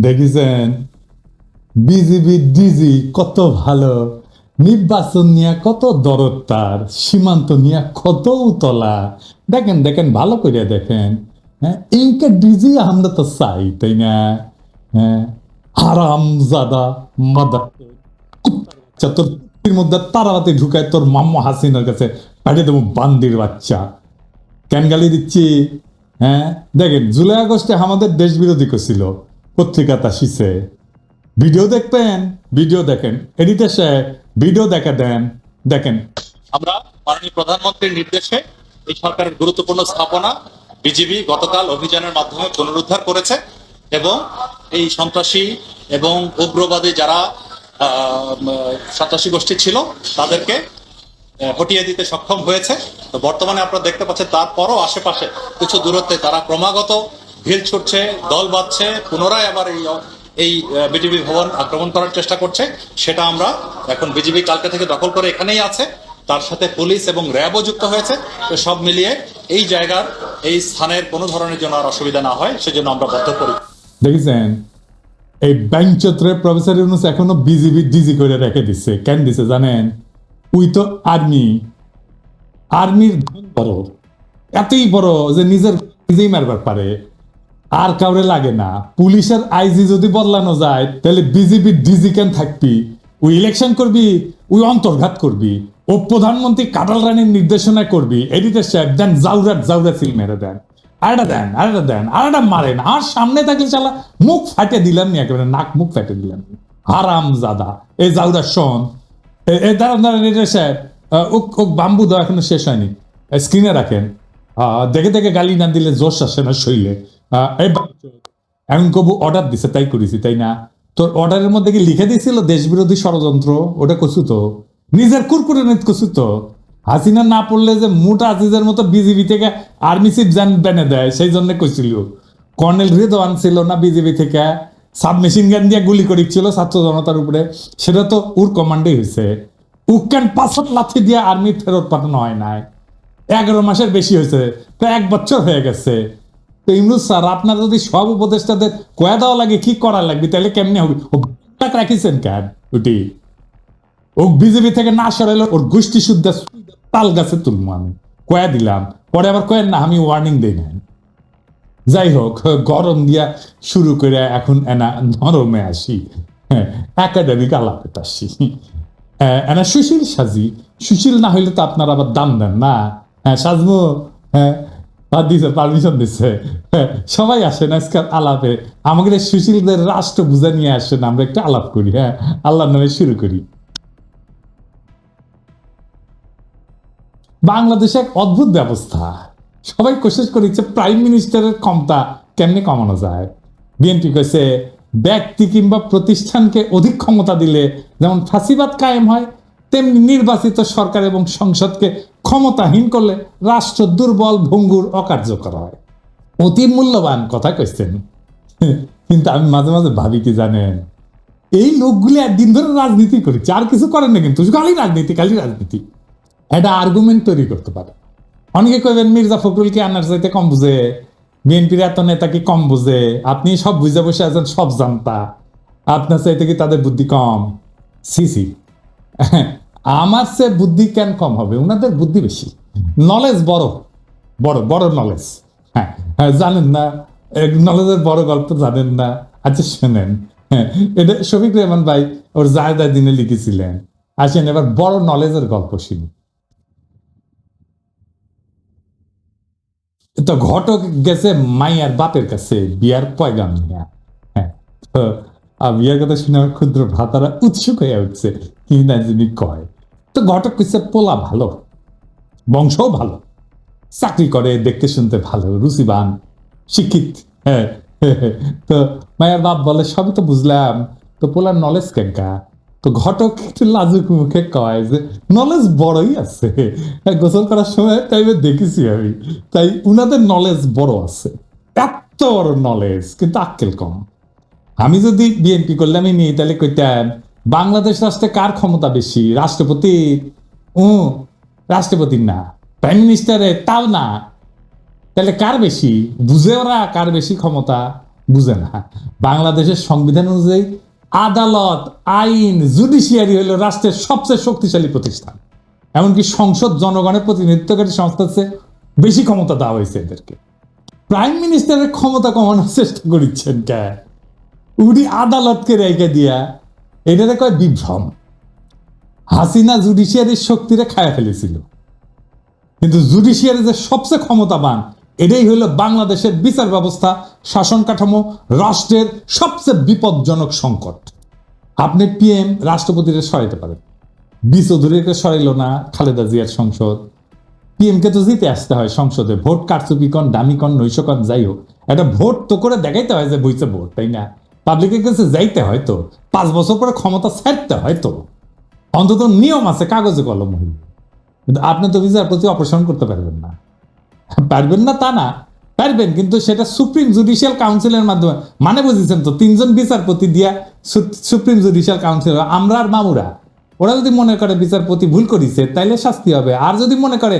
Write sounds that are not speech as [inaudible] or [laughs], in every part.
দেখেছেন? BGB, DG, কত ভালো। নির্বাচন নিয়ে কত দরদ তার, সীমান্ত নিয়ে কত উতলা। দেখেন দেখেন, ভালো করে দেখেন। হ্যাঁ ইনকে ডিজি, আমরা তো চাই, তাই না? হ্যাঁ হারাম জাদা মাদা তোর মধ্যে তারাতে ঢুকায় তোর মাম্মা হাসিনার কাছে পাঠিয়ে দেবো বান্দির বাচ্চা। কেন গালি দিচ্ছি? হ্যাঁ দেখেন, জুলাই আগস্টে আমাদের দেশ বিরোধী করছিল। পত্রিকা তাসিছে ভিডিও দেখবেন, ভিডিও দেখেন। সাহেব ভিডিও দেখা দেন, দেখেন। আমরা মাননীয় প্রধানমন্ত্রীর নির্দেশে এই সরকারের গুরুত্বপূর্ণ স্থাপনা বিজিবি গতকাল অভিযানের মাধ্যমে পুনরুদ্ধার করেছে এবং এই সন্ত্রাসী এবং উগ্রবাদী যারা সন্ত্রাসী গোষ্ঠী ছিল, তাদেরকে হটিয়ে দিতে সক্ষম হয়েছে। তো বর্তমানে আপনারা দেখতে পাচ্ছেন, তারপরও আশেপাশে কিছু দূরত্বে তারা ক্রমাগত ভিড় ছুটছে, দল বাঁধছে, পুনরায় আবার এই এই বিজেপি ভবন আক্রমণ করার চেষ্টা করছে। সেটা আমরা এখন বিজেপি কালকে থেকে দখল করে এখানেই আছে। তার সাথে পুলিশ এবং র্যাবও যুক্ত হয়েছে। তো সব মিলিয়ে এই জায়গার, এই স্থানের কোনো ধরনের জন্য আর অসুবিধা না হয়, সেজন্য আমরা বদ্ধ করি দেখেছেন? এই ব্যাংক চত্রে প্রফেসর ইউনুস এখনও বিজিবি ডিজি করে রেখে দিচ্ছে কেন দিছে জানেন? উই তো আর্মি। আর্মির বড়। এতই বড় যে নিজের নিজেই মারবার পারে। আর কাউরে লাগে না। পুলিশের আইজি যদি বদলানো যায়, তাহলে বিজেপি ডিজি কেন থাকবি? ওই ইলেকশন করবি, ওই অন্তর্ঘাত করবি। ও প্রধানমন্ত্রী কাটাল রানীর নির্দেশনা করবি। এডিটর সাহেব দেন জাউরাট জাউরা সিল মেরে দেন। আরেটা দেন আরেটা দেন আরেটা মারেন। আর সামনে থাকলে চালা মুখ ফাটে দিলাম নি একেবারে, নাক মুখ ফাটে দিলাম হারাম জাদা এই জাউরা শোন। এ- এ, দাঁড়ান দাঁড়ান এডিটর সাহেব ওক ওক বাম্বু দেওয়া এখনও শেষ হয়নি। স্ক্রিনে রাখেন। দেখে দেখে গালি না দিলে জোশ আসে না শৈলে। এমন কবু অর্ডার দিছে, তাই করেছি, তাই না? তোর অর্ডারের মধ্যে কি লিখে দিয়েছিল দেশ বিরোধী ষড়যন্ত্র? ওটা কছু তো। নিজের কুরকুরে নেত কছু তো। হাসিনা না পড়লে যে মোটা আজিজের মতো বিজিবি থেকে আর্মি চিফ জান বেনে দেয়, সেই জন্য কইছিল। কর্নেল রেদওয়ান ছিল না বিজেপি থেকে। সাবমেশিন গান দিয়ে গুলি করেছিল ছাত্র জনতার উপরে। সেটা তো উর কমান্ডেই হয়েছে উক্কান পাঁচত লাথি দিয়ে আর্মি ফেরত পাঠানো হয় নাই। এগারো মাসের বেশি হয়েছে তো এক বছর হয়ে গেছে। তো ইমরুজ স্যার আপনার যদি সব উপদেষ্টাদের কয়া দেওয়া লাগে কি করা লাগবে? তাহলে কেমনে হবে? রাখিছেন কেন ওটি? ও বিজেপি থেকে না সরাইলো ওর গোষ্ঠী শুদ্ধ তাল গাছে তুলবো আমি। কয়া দিলাম। পরে আবার কয়েন না আমি ওয়ার্নিং দিই না যাই হোক গরম দিয়া শুরু করে এখন এনা নরমে আসি। হ্যাঁ একাডেমিক আলাপে আসি। হ্যাঁ, এনা সুশীল সাজি। সুশীল না হইলে তো আপনারা আবার দাম দেন না। হ্যাঁ সাজমু হ্যাঁ বাদ দিছে পারমিশন সবাই আলাপে। সুশীলদের রাষ্ট্র নিয়ে আমরা একটু আলাপ করি হ্যাঁ? আল্লাহর নামে শুরু করি। বাংলাদেশে এক অদ্ভুত ব্যবস্থা। সবাই কোशिশ করেছে প্রাইম মিনিস্টারের ক্ষমতা কেমনে কমানো যায়? বিএনপি কইছে, ব্যক্তি কিংবা প্রতিষ্ঠানকে অধিক ক্ষমতা দিলে যেমন ফাঁসিবাদ কায়েম হয় তেমনি নির্বাচিত সরকার এবং সংসদকে ক্ষমতাহীন করলে রাষ্ট্র দুর্বল, ভঙ্গুর, অকার্যকর হয়। অতি মূল্যবান কথা কইছেন। [laughs] কিন্তু আমি মাঝে মাঝে ভাবি কি জানেন, এই লোকগুলি একদিন ধরে রাজনীতি করেছে, আর কিছু করেন না কিন্তু, খালি রাজনীতি খালি রাজনীতি। একটা আর্গুমেন্ট তৈরি করতে পারে। অনেকে কইবেন, মির্জা ফখরুল কি আনার চাইতে কম বুঝে, বিএনপির এত নেতা কি কম বুঝে? আপনি সব বুঝে বসে আছেন, সব জানতা। আপনার চাইতে কি তাদের বুদ্ধি কম? সিসি [laughs] আমার সে বুদ্ধি কেন কম হবে? ওনাদের বুদ্ধি বেশি। নলেজ বড়। বড় বড় নলেজ হ্যাঁ হ্যাঁ, জানেন না। নলেজের বড় গল্প জানেন না। আচ্ছা শোনেন। হ্যাঁ, এটা শফিক রহমান ভাই ওর জায়দা দিনে লিখেছিলেন। আসেন এবার বড় নলেজের গল্প শুনি। তো ঘটক গেছে মাইয়ার বাপের কাছে বিয়ার পয়গাম নিয়ে। হ্যাঁ বিয়ার কথা শুনে আমার ক্ষুদ্র ভ্রাতারা উৎসুক হয়ে উঠছে। কি না যিনি কয়। তো ঘটক কইছে পোলা ভালো বংশও ভালো চাকরি করে দেখতে শুনতে ভালো রুচিবান শিক্ষিত হ্যাঁ [laughs] তো মায়ের বাপ বলে সবই তো বুঝলাম তো পোলার নলেজ কেঙ্কা? তো ঘটক একটু লাজুক মুখে কয় যে নলেজ বড়ই আছে। হ্যাঁ, গোসল করার সময় টাইমে দেখেছি আমি তাই উনাদের নলেজ বড় আছে এত বড় নলেজ কিন্তু আক্কেল কম। আমি যদি বিএনপি করলে আমি নিই তাহলে কইতাম বাংলাদেশ রাষ্ট্রে কার ক্ষমতা বেশি? রাষ্ট্রপতি? ও রাষ্ট্রপতির না। প্রাইম মিনিস্টারে তাও না। তাহলে কার বেশি? বুঝে ওরা কার বেশি ক্ষমতা? বুঝে না। বাংলাদেশের সংবিধান অনুযায়ী আদালত, আইন, জুডিশিয়ারি হলো রাষ্ট্রের সবচেয়ে শক্তিশালী প্রতিষ্ঠান। এমনকি সংসদ, জনগণের প্রতিনিধিত্বকারী সংস্থা হচ্ছে বেশি ক্ষমতা দেওয়া হয়েছে এদেরকে। প্রাইম মিনিস্টারের ক্ষমতা কমানোর চেষ্টা করিচ্ছেন কে? উনি আদালতকে রেখে দিয়া এটারে কয় বিভ্রম। হাসিনা জুডিশিয়ারির শক্তিরে খায়া ফেলেছিল। কিন্তু জুডিশিয়ারি যে সবচেয়ে ক্ষমতাবান, এটাই হলো বাংলাদেশের বিচার ব্যবস্থা, শাসন কাঠামো, রাষ্ট্রের সবচেয়ে বিপজ্জনক সংকট। আপনি পিএম রাষ্ট্রপতিরে সরাইতে পারেন। বি চৌধুরীকে সরাইল না খালেদা জিয়ার সংসদ। পিএমকে তো জিতে আসতে হয় সংসদে। ভোট কারচুপি কন, দামি কন, নৈশ যাই হোক। একটা ভোট তো করে দেখাইতে হয় যে বইছে ভোট, তাই না? পাবলিকের কাছে যাইতে হয় তো পাঁচ বছর পরে ক্ষমতা ছাড়তে হয় তো অন্তত নিয়ম আছে, কাগজে কলম হইল। কিন্তু আপনি তো বিচারপতি অপসারণ করতে পারবেন না। পারবেন না তা না, পারবেন, কিন্তু সেটা সুপ্রিম জুডিশিয়াল কাউন্সিলের মাধ্যমে মানে বুঝেছেন তো, তিনজন বিচারপতি দিয়া সুপ্রিম জুডিশিয়াল কাউন্সিল আমরা আর মামুরা। ওরা যদি মনে করে বিচারপতি ভুল করিছে, তাইলে শাস্তি হবে। আর যদি মনে করে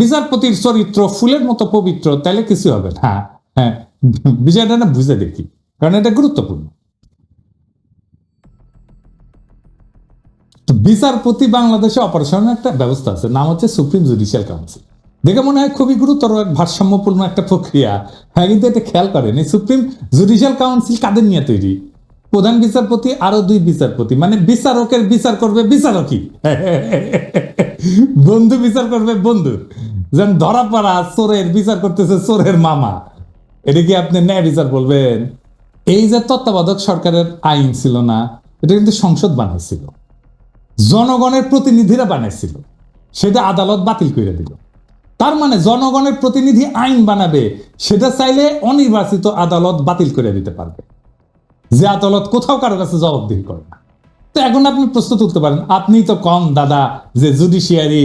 বিচারপতির চরিত্র ফুলের মতো পবিত্র, তাইলে কিছু হবে না। হ্যাঁ হ্যাঁ বিষয়টা না বুঝে দেখি। কারণ এটা গুরুত্বপূর্ণ। বিচারপতি বাংলাদেশে অপারেশনের একটা ব্যবস্থা আছে, নাম হচ্ছে সুপ্রিম জুডিশিয়াল কাউন্সিল দেখে মনে হয় খুবই গুরুতর এক ভারসাম্যপূর্ণ একটা প্রক্রিয়া। হ্যাঁ কিন্তু এটা খেয়াল করেন, এই সুপ্রিম জুডিশিয়াল কাউন্সিল কাদের নিয়ে তৈরি? প্রধান বিচারপতি, আরও দুই বিচারপতি মানে বিচারকের বিচার করবে বিচারকই। [laughs] বন্ধু বিচার করবে বন্ধু। যেন ধরা পড়া চোরের বিচার করতেছে চোরের মামা। এটা কি আপনি ন্যায় বিচার বলবেন? এই যে তত্ত্বাবধায়ক সরকারের আইন ছিল না, এটা কিন্তু সংসদ বানাইছিল। জনগণের প্রতিনিধিরা বানাইছিল। সেটা আদালত বাতিল করে দিল। তার মানে জনগণের প্রতিনিধি আইন বানাবে, সেটা চাইলে অনির্বাচিত আদালত বাতিল করে দিতে পারবে। যে আদালত কোথাও কারও কাছে জবাবদিহি করে না। তো এখন আপনি প্রশ্ন তুলতে পারেন, আপনি তো কম দাদা, যে জুডিশিয়ারি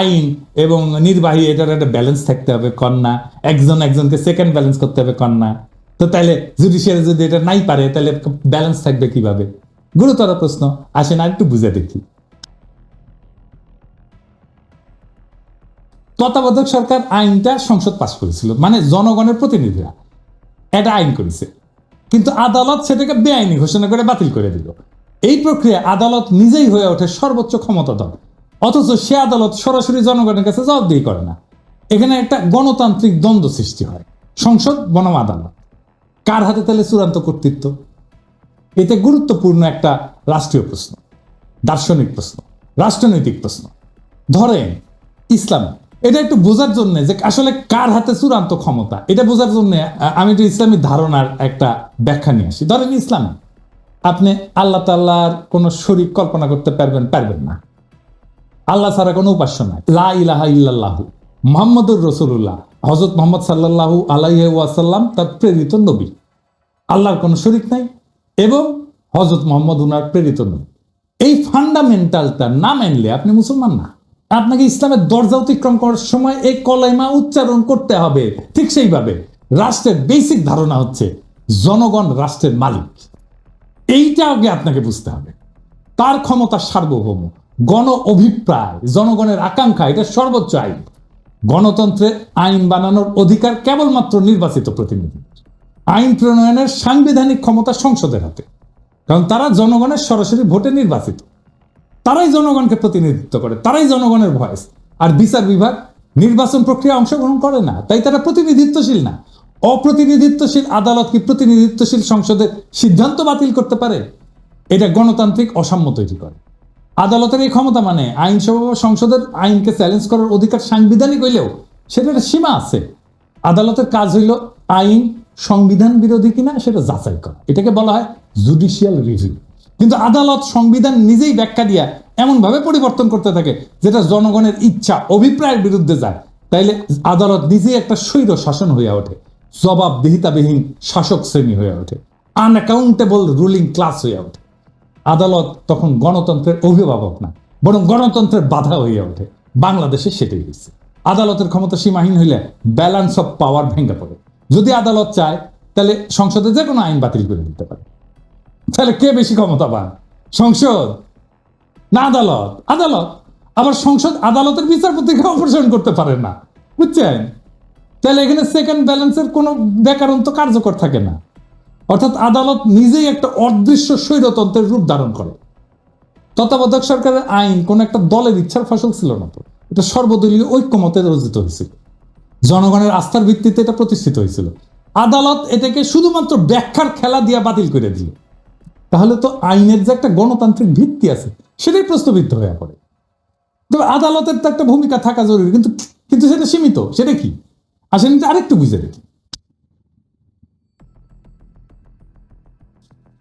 আইন এবং নির্বাহী, এটার একটা ব্যালেন্স থাকতে হবে কন্যা একজন একজনকে সেকেন্ড ব্যালেন্স করতে হবে কন্যা তো তাহলে জুডিশিয়ারি যদি এটা নাই পারে তাহলে ব্যালেন্স থাকবে কীভাবে? গুরুতর প্রশ্ন, আসেন আর একটু বুঝে দেখি। তত্ত্বাবধায়ক সরকার আইনটা সংসদ পাশ করেছিল মানে জনগণের প্রতিনিধিরা। এটা আইন করেছে। কিন্তু আদালত সেটাকে বেআইনি ঘোষণা করে বাতিল করে দিল। এই প্রক্রিয়া আদালত নিজেই হয়ে ওঠে সর্বোচ্চ ক্ষমতাধর। অথচ সে আদালত সরাসরি জনগণের কাছে জবাবদিহি করে না। এখানে একটা গণতান্ত্রিক দ্বন্দ্ব সৃষ্টি হয়। সংসদ বনাম আদালত। কার হাতে তাহলে চূড়ান্ত কর্তৃত্ব? এতে গুরুত্বপূর্ণ একটা রাষ্ট্রীয় প্রশ্ন, দার্শনিক প্রশ্ন, রাষ্ট্রনৈতিক প্রশ্ন। ধরেন, ইসলাম, এটা একটু বোঝার জন্য যে আসলে কার হাতে চূড়ান্ত ক্ষমতা, এটা বোঝার জন্য আমি একটু ইসলামী ধারণার একটা ব্যাখ্যা নিয়ে আসি। ধরেন, ইসলাম, আপনি আল্লাহ তাল্লাহর কোনো শরীর কল্পনা করতে পারবেন পারবেন না। আল্লাহ ছাড়া কোনো উপাস্য নাই। লা ইলাহা ইল্লাল্লাহু মোহাম্মদুর রসুল্লাহ হজরত মোহাম্মদ সাল্লাল্লাহু আলাইহি ওয়াসাল্লাম, তার প্রেরিত নবী। আল্লাহর কোনো শরিক নাই এবং হজরত মোহাম্মদ উনার প্রেরিত নবী এই ফান্ডামেন্টালটা না মানলে আপনি মুসলমান না। আপনাকে ইসলামের দরজা অতিক্রম করার সময় এই কলাইমা উচ্চারণ করতে হবে ঠিক সেইভাবে। রাষ্ট্রের বেসিক ধারণা হচ্ছে জনগণ রাষ্ট্রের মালিক। এইটা আগে আপনাকে বুঝতে হবে। তার ক্ষমতা সার্বভৌম। গণ অভিপ্রায়, জনগণের আকাঙ্ক্ষা, এটা সর্বোচ্চ আইন। গণতন্ত্রে আইন বানানোর অধিকার কেবলমাত্র নির্বাচিত প্রতিনিধি। আইন প্রণয়নের সাংবিধানিক ক্ষমতা সংসদের হাতে। কারণ তারা জনগণের সরাসরি ভোটে নির্বাচিত। তারাই জনগণকে প্রতিনিধিত্ব করে, তারাই জনগণের ভয়েস। আর বিচার বিভাগ নির্বাচন প্রক্রিয়া অংশগ্রহণ করে না, তাই তারা প্রতিনিধিত্বশীল না। অপ্রতিনিধিত্বশীল আদালত কি প্রতিনিধিত্বশীল সংসদের সিদ্ধান্ত বাতিল করতে পারে? এটা গণতান্ত্রিক অসাম্য তৈরি করে। আদালতের এই ক্ষমতা মানে আইনসভা সংসদের আইনকে চ্যালেঞ্জ করার অধিকার সাংবিধানিক হইলেও সেটা একটা সীমা আছে। আদালতের কাজ হইল আইন সংবিধান বিরোধী কিনা সেটা যাচাই করা। এটাকে বলা হয় জুডিশিয়াল রিভিউ কিন্তু আদালত সংবিধান নিজেই ব্যাখ্যা দিয়া এমনভাবে পরিবর্তন করতে থাকে যেটা জনগণের ইচ্ছা, অভিপ্রায়ের বিরুদ্ধে যায়। তাইলে আদালত নিজেই একটা স্বৈর শাসন হইয়া ওঠে। জবাবদিহিতাবিহীন শাসক শ্রেণি হয়ে ওঠে। আনঅ্যাকাউন্টেবল রুলিং ক্লাস হইয়া ওঠে। আদালত তখন গণতন্ত্রের অভিভাবক না, বরং গণতন্ত্রের বাধা হইয়া ওঠে। বাংলাদেশে সেটাই হয়েছে আদালতের ক্ষমতা সীমাহীন হইলে ব্যালেন্স অফ পাওয়ার ভেঙে পড়ে। যদি আদালত চায়, তাহলে সংসদে যে কোনো আইন বাতিল করে দিতে পারে। তাহলে কে বেশি ক্ষমতা পান সংসদ না আদালত? আদালত। আবার সংসদ আদালতের বিচারপতিকে অপসারণ করতে পারে না। বুঝছেন? তাহলে এখানে সেকেন্ড ব্যালেন্সের কোনো ব্যাকরণ তো কার্যকর থাকে না। অর্থাৎ আদালত নিজেই একটা অদৃশ্য স্বৈরতন্ত্রের রূপ ধারণ করে। তত্ত্বাবধায়ক সরকারের আইন কোন একটা দলের ইচ্ছার ফসল ছিল না তো। এটা সর্বদলীয় ঐক্যমতে রচিত হয়েছিল। জনগণের আস্থার ভিত্তিতে এটা প্রতিষ্ঠিত হয়েছিল। আদালত এটাকে শুধুমাত্র ব্যাখ্যার খেলা দিয়ে বাতিল করে দিল। তাহলে তো আইনের যে একটা গণতান্ত্রিক ভিত্তি আছে, সেটাই প্রশ্নবিদ্ধ হয়ে পড়ে। তবে আদালতের তো একটা ভূমিকা থাকা জরুরি, কিন্তু কিন্তু সেটা সীমিত, সেটা কি? আসেন আরেকটু বুঝে দেখি।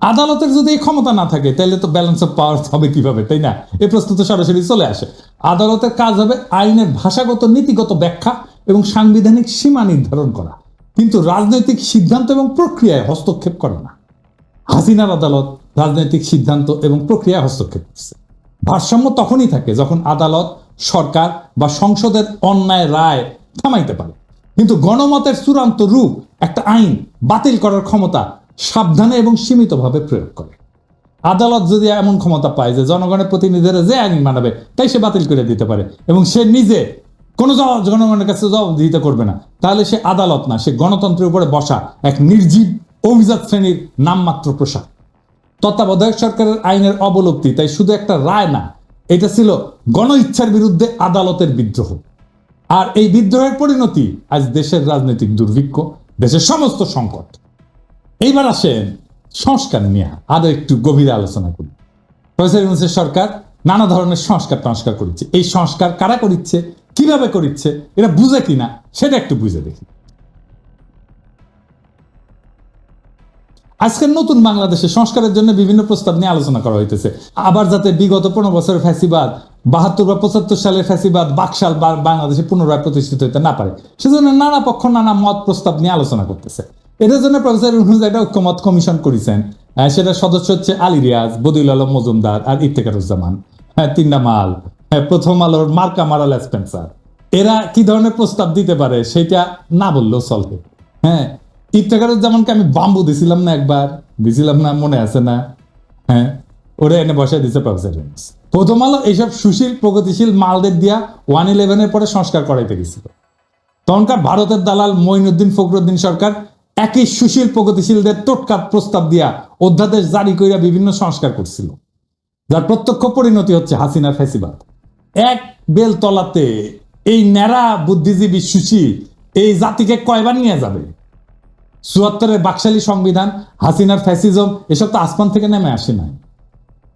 আদালতের যদি এই ক্ষমতা না থাকে, তাহলে তো ব্যালেন্স অফ পাওয়ার হবে কীভাবে, তাই না? এই প্রশ্ন তো সরাসরি চলে আসে। আদালতের কাজ হবে আইনের ভাষাগত, নীতিগত ব্যাখ্যা এবং সাংবিধানিক সীমা নির্ধারণ করা। কিন্তু রাজনৈতিক সিদ্ধান্ত এবং প্রক্রিয়ায় হস্তক্ষেপ করে না। হাসিনার আদালত রাজনৈতিক সিদ্ধান্ত এবং প্রক্রিয়ায় হস্তক্ষেপ করছে। ভারসাম্য তখনই থাকে যখন আদালত, সরকার বা সংসদের অন্যায় রায় থামাইতে পারে। কিন্তু গণমতের চূড়ান্ত রূপ একটা আইন বাতিল করার ক্ষমতা সাবধানে এবং সীমিতভাবে প্রয়োগ করে। আদালত যদি এমন ক্ষমতা পায় যে জনগণের প্রতিনিধিরা যে আইন মানাবে তাই সে বাতিল করে দিতে পারে এবং সে নিজে কোনো জনগণের কাছে জবাব দিতে করবে না। তাহলে সে আদালত না, সে গণতন্ত্রের উপরে বসা এক নির্জীব অভিজাত শ্রেণির নামমাত্র প্রসাদ তত্ত্বাবধায়ক সরকারের আইনের অবলুপ্তি, তাই শুধু একটা রায় না, এটা ছিল গণ ইচ্ছার বিরুদ্ধে আদালতের বিদ্রোহ। আর এই বিদ্রোহের পরিণতি আজ দেশের রাজনৈতিক দুর্ভিক্ষ, দেশের সমস্ত সংকট। এইবার আসেন সংস্কার নিয়ে আরও একটু গভীরে আলোচনা করি। প্রফেসর সরকার নানা ধরনের সংস্কার সংস্কার করেছে। এই সংস্কার কারা করিচ্ছে? কীভাবে করিচ্ছে? এটা বুঝে কিনা? সেটা একটু বুঝে দেখি। আজকের নতুন বাংলাদেশে সংস্কারের জন্য বিভিন্ন প্রস্তাব নিয়ে আলোচনা করা হইতেছে। আবার যাতে বিগত পনেরো বছরের ফ্যাসিবাদ, বাহাত্তর বা পঁচাত্তর সালের ফ্যাসিবাদ, বাকশাল বাংলাদেশে পুনরায় প্রতিষ্ঠিত হইতে না পারে। সেজন্য নানা পক্ষ, নানা মত প্রস্তাব নিয়ে আলোচনা করতেছে। এটার জন্য প্রফেসর একটা ঐক্যমত কমিশন করেছেন। সেটার সদস্য হচ্ছে আলী রিয়াজ, বদিউল আলম মজুমদার আর ইফতেকারুজ্জামান হ্যাঁ তিনটা মাল। হ্যাঁ প্রথম আলোর মার্কা মারাল স্পেন্সার। এরা কি ধরনের প্রস্তাব দিতে পারে সেটা না বললেও চলবে। হ্যাঁ ইফতেখারুজ্জামানকে আমি বাম্বু দিছিলাম না একবার, দিছিলাম না, মনে আছে না। হ্যাঁ ওরা এনে বসায় দিছে প্রফেসর। প্রথম আলো এইসব সুশীল, প্রগতিশীল মালদের দিয়া ওয়ান ইলেভেনের পরে সংস্কার করাইতে গেছিল। তখনকার ভারতের দালাল মঈনুদ্দিন ফখরুদ্দিন সরকার একই সুশীল, প্রগতিশীলদের টোটকার প্রস্তাব দিয়া অধ্যাদেশ জারি করিয়া বিভিন্ন সংস্কার করছিল। যার প্রত্যক্ষ পরিণতি হচ্ছে হাসিনার ফ্যাসিবাদ এক বেল তলাতে এই ন্যাড়া বুদ্ধিজীবী সুশীল এই জাতিকে কয়বার নিয়ে যাবে? চুয়াত্তরের বাকশালী সংবিধান, হাসিনার ফ্যাসিজম, এসব তো আসমান থেকে নেমে আসে নাই।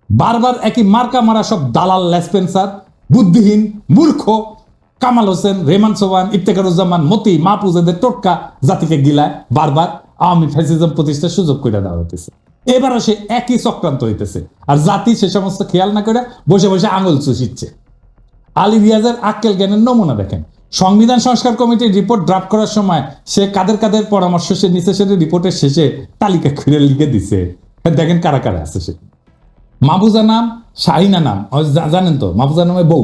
বারবার একই মার্কা মারা সব দালাল, লেসপেন্সার, বুদ্ধিহীন, মূর্খ, কামাল হোসেন রেমান সোহান ইফতেখারুজ্জামান, মতি, মাহফুজ এদের টোটকা জাতিকে গিলায় বারবার আওয়ামী ফ্যাসিজম প্রতিষ্ঠার সুযোগ করে দেওয়া হইতেছে। এবারও সে একই চক্রান্ত হইতেছে। আর জাতি সে সমস্ত খেয়াল না করে বসে বসে আঙুল চুষিচ্ছে। আলী রিয়াজের আক্কেল জ্ঞানের নমুনা দেখেন। সংবিধান সংস্কার কমিটির রিপোর্ট ড্রাফট করার সময় সে কাদের কাদের পরামর্শ সে নিচে সেটা রিপোর্টের শেষে তালিকা খুলে লিখে দিছে। দেখেন কারা কারা আছে সে। মাহফুজা নাম, শাহিনা নাম জানেন তো মাহফুজা নামের বউ।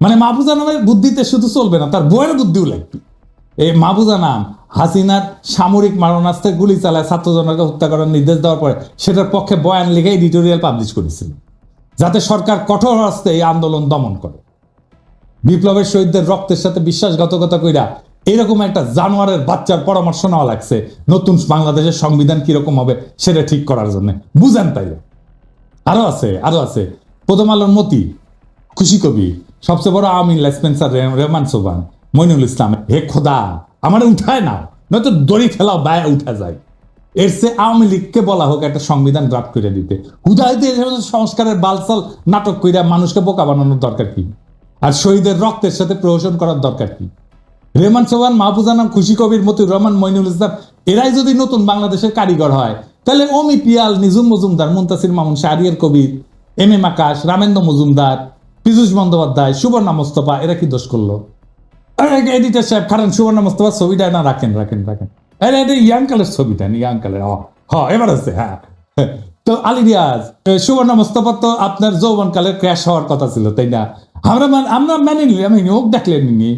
মানে মাহফুজা নামের বুদ্ধিতে শুধু চলবে না, তার বউয়ের বুদ্ধিও লাগবে। এই মাহফুজা নাম, হাসিনার সামরিক মারণাস্ত্রের গুলি চালায় ছাত্রজনকে হত্যা করার নির্দেশ দেওয়ার পরে সেটার পক্ষে বয়ান লিখে এডিটোরিয়াল পাবলিশ করেছিল। যাতে সরকার কঠোর হস্তে এই আন্দোলন দমন করে। বিপ্লবের শহীদদের রক্তের সাথে বিশ্বাসঘাতকতা কইরা এরকম একটা জানোয়ারের বাচ্চার পরামর্শ নেওয়া লাগছে। নতুন বাংলাদেশের সংবিধান কীরকম হবে সেটা ঠিক করার জন্য। বুঝেন তাইলে। আরও আছে আরও আছে। প্রথম আলোর মতি, খুশি কবি। সবচেয়ে বড় আওয়ামী লেসপেন্সার রেহমান সোবান মইনুল ইসলাম, হে খোদা, আমার উঠায় না নয়তো দড়ি ঠেলাও বায়া উঠা যায়। এর সে আওয়ামী লীগকে বলা হোক একটা সংবিধান ড্রাফট করে দিতে। সমস্ত সংস্কারের বালসাল নাটক কইরা মানুষকে বোকা বানানোর দরকার কি? আর শহীদের রক্তের সাথে প্রহসন করার দরকার কি? রেহমান সোহান মাহফুজানাম খুশি কবির, মতিউর রহমান, মইনুল ইসলাম, এরাই যদি নতুন বাংলাদেশের কারিগর হয়, তাহলে অমি পিয়াল নিজুম মজুমদার, মুন্তাসির মামুন, শাহরিয়ার কবির, এম এম আকাশ রামেন্দ্র মজুমদার, পীযুষ বন্দ্যোপাধ্যায়, সুবর্ণা মোস্তফা, এরা কি দোষ করল? এডিটার সাহেব কারণ সুবর্ণা মোস্তফা, ছবিটা না, রাখেন রাখেন রাখেন। আরে, এটা ইয়াং ছবিটা কালের, হ এবার আছে হ্যাঁ। তো আলী রিয়াজ সুবর্ণা মোস্তফা তো আপনার যৌবন কালের ক্র্যাশ হওয়ার কথা ছিল, তাই না? আমরা আমরা মেনে নিলি, আমি হোক ডাকলেন নি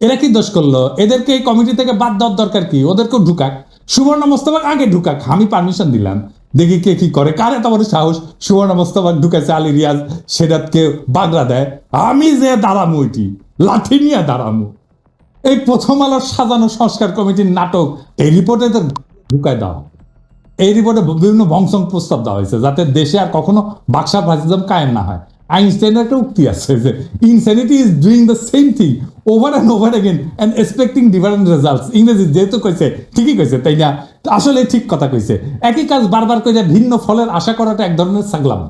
এরা কি দোষ করল? এদেরকে এই কমিটি থেকে বাদ দেওয়ার দরকার কি? ওদেরকেও ঢুকাক। সুবর্ণ মোস্তফা আগে ঢুকাক। আমি পারমিশন দিলাম। দেখি কে কি করে। কারে তোমার সাহস? সুবর্ণ মোস্তফা ঢুকাইছে আলী রিয়াজ সেরাতকে বাগড়া দেয়। আমি যে দাঁড়ামু এটি, লাঠি নিয়ে দাঁড়ামু। এই প্রথম আলোর সাজানো সংস্কার কমিটির নাটক, এই রিপোর্টে তো ঢুকায় দাও। এই রিপোর্টে বিভিন্ন ভংসং প্রস্তাব দেওয়া হয়েছে, যাতে দেশে আর কখনো বাক্সা ফাসিজম কায়েম না হয়। আইনস্টাইনের একটা উক্তি আছে যে insanity is doing the same thing over and over again and expecting different results ইংরেজি যেহেতু কইছে, ঠিকই কইছে, তাই না? আসলে ঠিক কথা কইছে। একই কাজ বারবার করে ভিন্ন ফলের আশা করাটা এক ধরনের সাগলাম।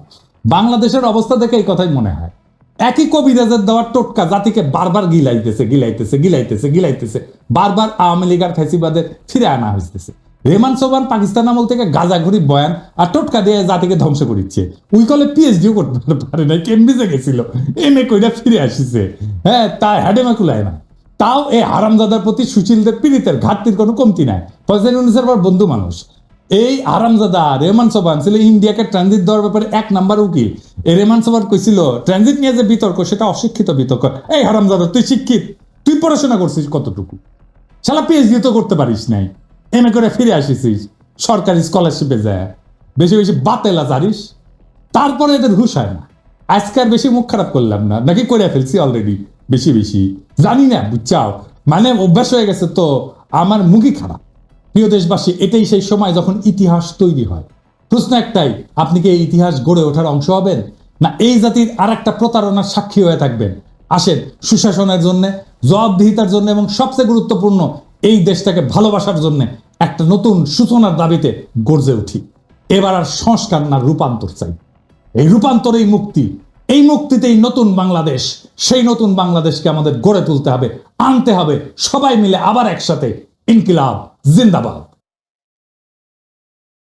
বাংলাদেশের অবস্থা দেখে এই কথাই মনে হয়। একই কবিরাজের দেওয়ার টোটকা জাতিকে বারবার গিলাইতেছে গিলাইতেছে গিলাইতেছে গিলাইতেছে। বারবার আওয়ামী লীগার ফ্যাসিবাদের ফিরে আনা হইতেছে। রেমান সোবান পাকিস্তান আমল থেকে গাজাঘুরি বয়ান আর টোটকা দিয়ে জাতিকে ধ্বংস করিচ্ছে উই কলে পিএইচডিও করতে পারে না কেমব্রিজে গেছিল। এম এ কইরা ফিরে আসিছে। হ্যাঁ তা হ্যাডেমা কুলায় না। তাও এই হারামজাদার প্রতি সুশীলদের পীড়িতের ঘাটতির কোনো কমতি নাই। ফজল ইউনুসের আবার বন্ধু মানুষ। এই আরামজাদা রেমান সোবান ছিল ইন্ডিয়াকে ট্রানজিট দেওয়ার ব্যাপারে এক নাম্বার উকিল। এই রেমান সোবান কইছিল ট্রানজিট নিয়ে যে বিতর্ক সেটা অশিক্ষিত বিতর্ক এই হারামজাদা তুই শিক্ষিত, তুই পড়াশোনা করছিস কতটুকু? শালা পিএইচডি তো করতে পারিস নাই। এম করে ফিরে আসিস সরকারি স্কলারশিপে যায়। বেশি বেশি বাতেলা জানিস তারপরে এদের হুশ হয় না। আজকে বেশি মুখ খারাপ করলাম না। নাকি করে ফেলছি অলরেডি বেশি বেশি। জানি না, বুঝছাও। মানে অভ্যাস হয়ে গেছে তো, আমার মুখই খারাপ। প্রিয় দেশবাসী, এটাই সেই সময় যখন ইতিহাস তৈরি হয়। প্রশ্ন একটাই, আপনি কি এই ইতিহাস গড়ে ওঠার অংশ হবেন? না এই জাতির আর একটা প্রতারণার সাক্ষী হয়ে থাকবেন? আসেন, সুশাসনের জন্য, জবাবদিহিতার জন্য এবং সবচেয়ে গুরুত্বপূর্ণ এই দেশটাকে ভালোবাসার জন্য একটা নতুন সূচনার দাবিতে গর্জে উঠি। এবার আর সংস্কার না রূপান্তর চাই। এই রূপান্তরেই মুক্তি। এই মুক্তিতেই নতুন বাংলাদেশ। সেই নতুন বাংলাদেশকে আমাদের গড়ে তুলতে হবে, আনতে হবে। সবাই মিলে আবার একসাথে ইনকিলাব, জিন্দাবাদ।